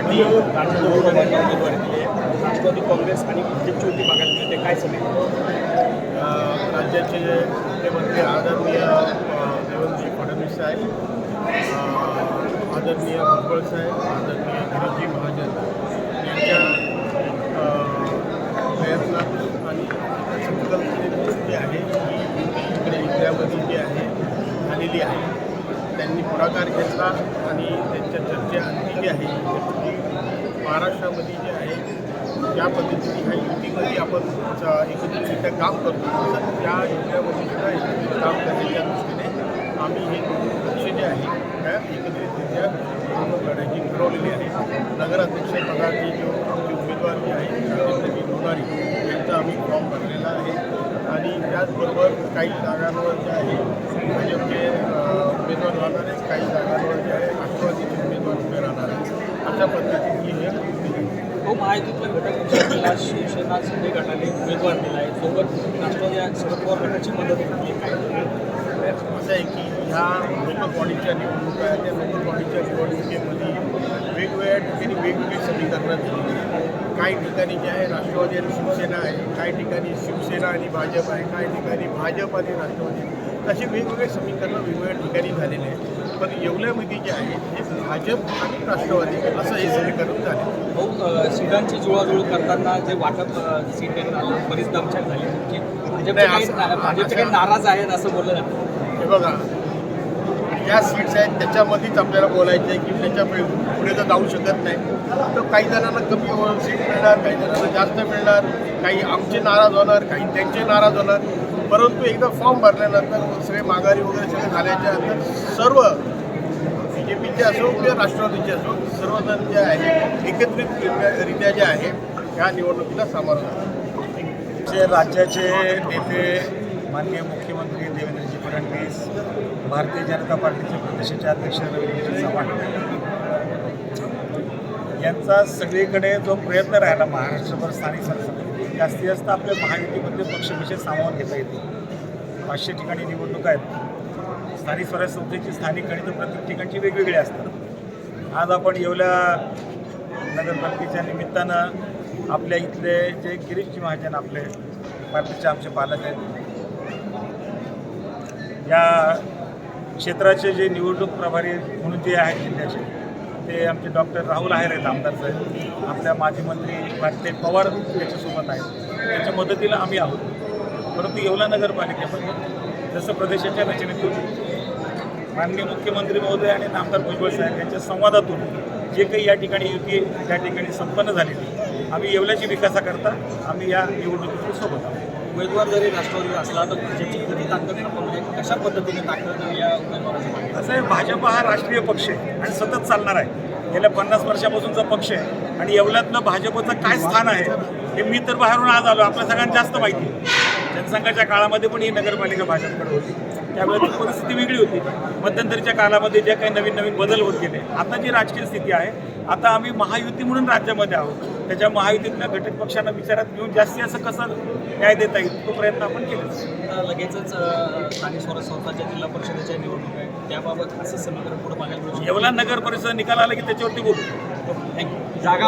साठी राज्याच्या उमेदवारांना उमेदवारी दिली आहे राष्ट्रवादी काँग्रेस आणि भाजपची होती बघायला मिळते काय सगळे राज्याचे मुख्यमंत्री आदरणीय देवेंद्रजी फडणवीस साहेब आदरणीय भुजबळ साहेब आदरणीय गिरीशजी महाजन यांच्या प्रयत्नात आणि एका जी आहे ती इकडे इकड्यामध्ये जी आहे झालेली आहे. त्यांनी पुढाकार घेतला आणि त्यांच्या चर्चा जी आहे महाराष्ट्रामध्ये जे आहे ज्या पद्धतीने ह्या युतीमध्ये आपण एकत्रितरित्या काम करतो. तसंच त्या युतीमध्ये सुद्धा एकत्रित काम करण्याच्या दृष्टीने आम्ही हे पक्ष जे आहे त्या एकत्रितरित्या निवडणूक लढायची ठरवलेली आहे. नगराध्यक्ष पदाचे जो आमचे उमेदवार जे आहे राजेंद्रजी लोणारी यांचा आम्ही फॉर्म भरलेला आहे. आणि त्याचबरोबर काही जागांवर जे आहे भाजपचे अ, उमेदवार राहणार आहेत काही जागांवर जे आहे राष्ट्रवादीचे उमेदवार उभे राहणार आहेत अशा पद्धतीची हे युती आहे तो महायुतीतल्या आज शिवसेना शिंदे गटाने उमेदवार दिला आहे सोबत राष्ट्रवादी शरद पवार गटाची मदत घेतली असं आहे की ह्या लोकबॉडीच्या निवडणुका आहेत. त्या लोकबॉडीच्या निवडणुकीमध्ये वेगवेगळ्या ठिकाणी वेगवेगळी समीकरणं झालेली काही ठिकाणी जे आहे राष्ट्रवादी आणि शिवसेना आहे. काही ठिकाणी शिवसेना आणि भाजप आहे. काही ठिकाणी भाजप आणि राष्ट्रवादी. असे वेगवेगळे समीकरणं वेगवेगळ्या ठिकाणी झालेले आहेत. पण येवल्यामध्ये जे आहे ते भाजप आणि राष्ट्रवादी असं हे समीकरण झाले. भाऊ सीटांची जुळवाजुळव करताना जे वाटप सीट देण्यात आलं बरीच दमछाक झाली भाजपचे काही भाजपचे नाराज आहेत असं बोललं जातं हे बघा ज्या सीट्स आहेत त्याच्यामध्येच आपल्याला बोलायचं आहे की त्याच्या पुढे तर जाऊ शकत नाही. तर काही जणांना कमी हो- सीट मिळणार काही जणांना जास्त मिळणार काही आमचे नाराज होणार काही त्यांचे नाराज होणार. परंतु एकदा फॉर्म भरल्यानंतर सगळे माघारी वगैरे सगळे झाल्याच्यानंतर सर्व जे पीचे असो किंवा राष्ट्रवादीचे असो सर्वजण जे आहे एकत्रितरित्या जे आहे ह्या निवडणुकीला सामोरं जातात राज्याचे नेते माननीय मुख्यमंत्री देवेंद्रजी फडणवीस भारतीय जनता पार्टीचे प्रदेशाचे अध्यक्ष रवींद्रजी चव्हाण यांचा सगळीकडे जो प्रयत्न राहिला महाराष्ट्रभर स्थानिक संस्था जास्तीत जास्त आपल्या महायुतीमध्ये पक्ष सामावून घेता येतो पाचशे ठिकाणी निवडणूक आहेत. स्थानिक स्वराज्य संस्थेची स्थानिक गणितं प्रत्येक ठिकाणची वेगवेगळी असतात. आज आपण येवल्या नगरपालिकेच्या निमित्तानं आपल्या इथले जे गिरीशजी महाजन आपले पार्टीचे आमचे पालक आहेत. या क्षेत्राचे जे निवडणूक प्रभारी म्हणून जे आहेत जिल्ह्याचे ते आमचे डॉक्टर राहुल आहेर आहेत आमदार साहेब. आपल्या माजी मंत्री वाटते पवार याच्यासोबत आहेत. त्याच्या मदतीला आम्ही आहोत. परंतु येवला नगरपालिकेमध्ये जसं प्रदेशाच्या रचनेतून माननीय मुख्यमंत्री महोदय आणि नामदार भुजबळ साहेब यांच्या संवादातून जे काही या ठिकाणी युती त्या ठिकाणी संपन्न झालेली आम्ही येवल्याची विकासाकरता आम्ही या निवडणुकीच्या सोबत आहोत. उमेदवार जरी राष्ट्रवादी असला तर भाजपची किती ताकद म्हणजे कशा पद्धतीने ताकद या उमेदवाराच्या मागे असं आहे भाजप हा राष्ट्रीय पक्ष आहे आणि सतत चालणार आहे. गेल्या पन्नास वर्षापासूनचा पक्ष आहे आणि येवल्यातलं भाजपचं काय स्थान आहे हे मी तर बाहेरून आज आलो आपल्या सगळ्यांना जास्त माहिती आहे. जनसंघाच्या काळामध्ये पण ही नगरपालिका भाजपकडे होती. त्यावेळेस ती परिस्थिती वेगळी होती. मध्यंतरीच्या काळामध्ये जे काही नवीन नवीन बदल होत गेले आता जी राजकीय स्थिती आहे आता आम्ही महायुती म्हणून राज्यामध्ये आहोत. त्याच्या महायुतीतल्या घटक पक्षांना विचारात घेऊन जास्त कसं न्याय देता येईल तो प्रयत्न आपण केला लगेचच स्थानिक स्वराज्य संस्थांच्या जिल्हा परिषदेच्या निवडणूक आहे त्याबाबत असं समीकरण पुढे शकतं. येवला नगर परिषद निकाल आला की त्याच्यावरती बोलू. जागा